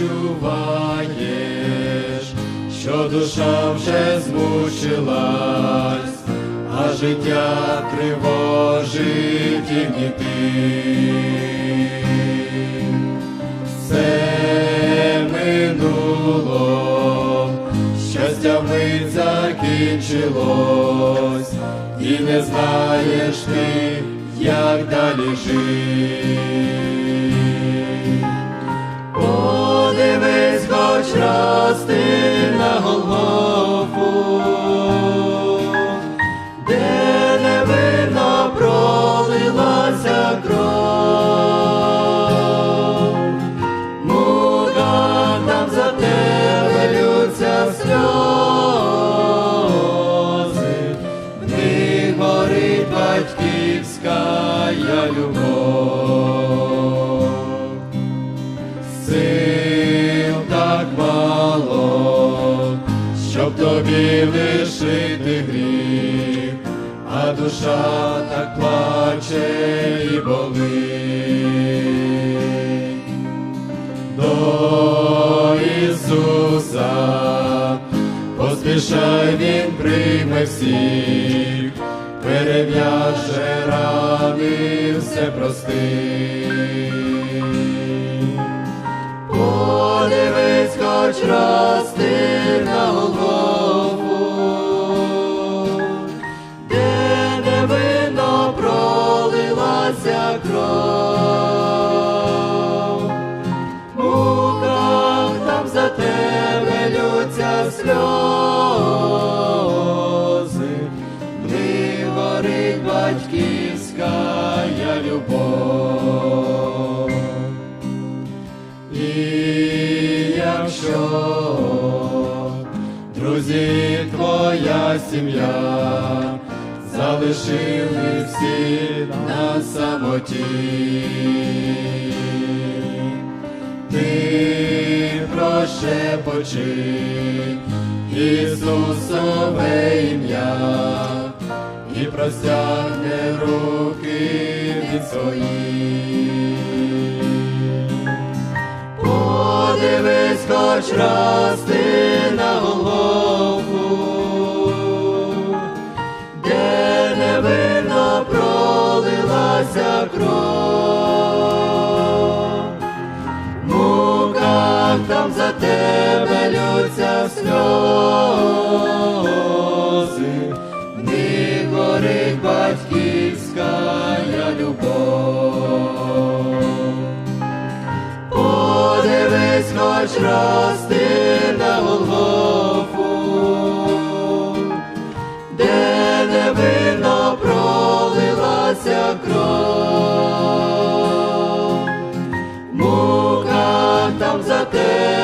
думаєш, що душа вже змучилась, а життя тривожить і гніти. Все минуло, щастя вмить закінчилось, і не знаєш ти, як далі жити. Щоб тобі лишити гріх, а душа так плаче і болить. До Ісуса поспішай, Він прийме всіх, перев'яже рани, все простить. Подивись хоч раз кров. Муках там за тебе лються сльози, них горить батьківська любов. І якщо друзі твоя сім'я залишили всі на самоті, ти прошепочи Ісусове ім'я. І простягне руки від свої. Подивись хоч раз ти кров. Муках там за тебе лються сльози, них горить батьківська любов. Подивись хоч раз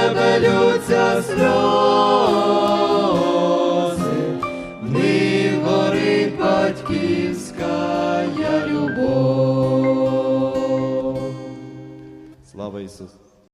тебе лються сльози, в них горить батьківська любов. Слава Ісусу!